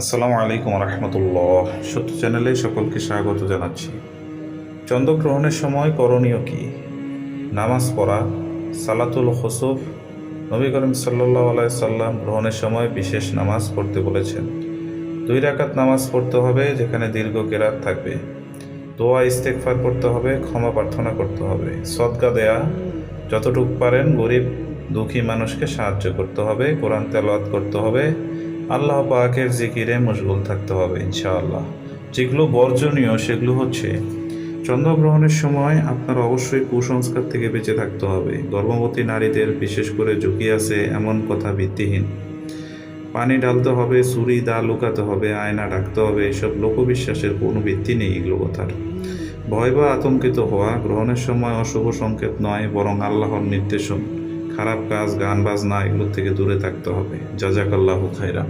আসসালামু আলাইকুম রহমতুল্লাহ। সত্য চ্যানেলে সকলকে স্বাগত জানাচ্ছি। চন্দ্রগ্রহণের সময় করণীয় কি? নামাজ পড়া, সালাতুল হসুফ নবী করিম সাল্লাহ আলাই সাল্লাম গ্রহণের সময় বিশেষ নামাজ পড়তে বলেছেন। দুই রাকাত নামাজ পড়তে হবে, যেখানে দীর্ঘ কেরাত থাকবে। দোয়া ইস্তেকফার করতে হবে, ক্ষমা প্রার্থনা করতে হবে। সদকা দেয়া, যতটুক পারেন গরিব দুঃখী মানুষকে সাহায্য করতে হবে, কোরআন তেলাওয়াত করতে হবে। আল্লাহ পাকের জিকিরে মশগুল থাকতে হবে, ইনশাআল্লাহ। যেগুলো বর্জনীয়, সেগুলো হচ্ছে চন্দ্রগ্রহণের সময় আপনার অবশ্যই কুসংস্কার থেকে বেঁচে থাকতে হবে। গর্ভবতী নারীদের বিশেষ করে ঝুঁকি আছে এমন কথা ভিত্তিহীন। পানি ঢালতে হবে চুরি দা লুকাতে হবে, আয়না ডাকতে হবে, এসব লোকবিশ্বাসের কোনো ভিত্তি নেই এগুলো কথার। ভয় বা আতঙ্কিত হওয়া গ্রহণের সময় অশুভ সংকেত নয়, বরং আল্লাহর নির্দেশন। খারাপ কাজ গান বাজনা এগুলোর থেকে দূরে থাকতে হবে। জাজাকাল্লাহ খাইরা